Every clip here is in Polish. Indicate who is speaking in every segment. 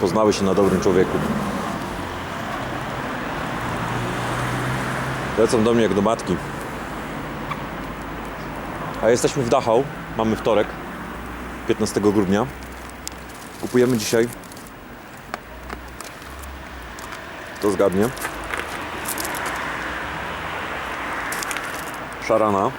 Speaker 1: poznały się na dobrym człowieku. Lecą do mnie jak do matki. A jesteśmy w Dachau. Mamy wtorek, 15 grudnia. Kupujemy dzisiaj. Kto zgadnie? Szarana.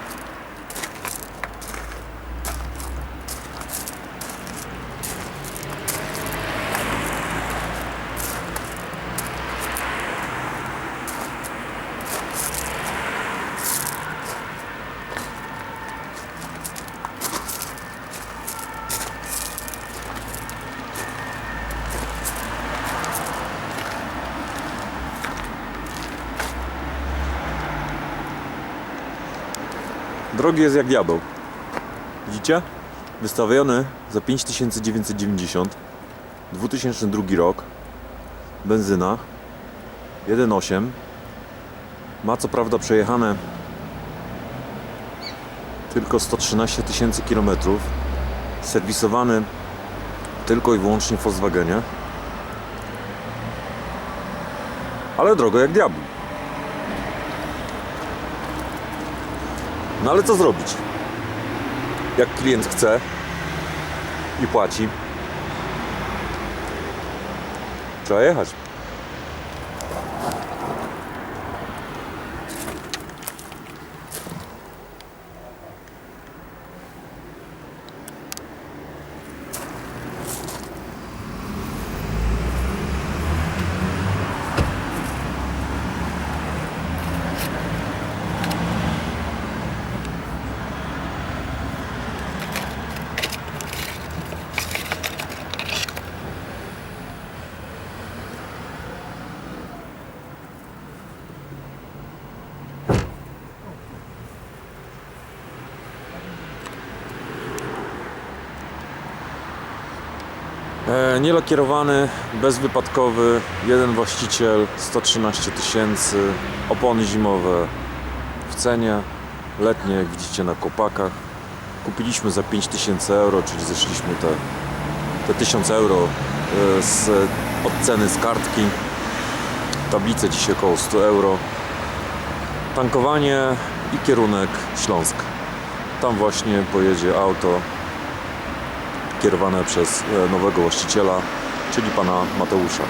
Speaker 1: Drogi jest jak diabeł. Widzicie? Wystawiony za 5990. 2002 rok. Benzyna. 1.8. Ma co prawda przejechane tylko 113 tysięcy kilometrów. Serwisowany tylko i wyłącznie w Volkswagenie. Ale drogo jak diabeł. No ale co zrobić? Jak klient chce i płaci, trzeba jechać. E, nielakierowany, bezwypadkowy, jeden właściciel, 113 tysięcy, opony zimowe w cenie, letnie jak widzicie na kopakach. Kupiliśmy za 5000 euro, czyli zeszliśmy te, te 1000 euro e, z, od ceny z kartki. Tablice dzisiaj około 100 euro. Tankowanie i kierunek Śląsk. Tam właśnie pojedzie auto kierowane przez e, nowego właściciela, czyli pana Mateusza.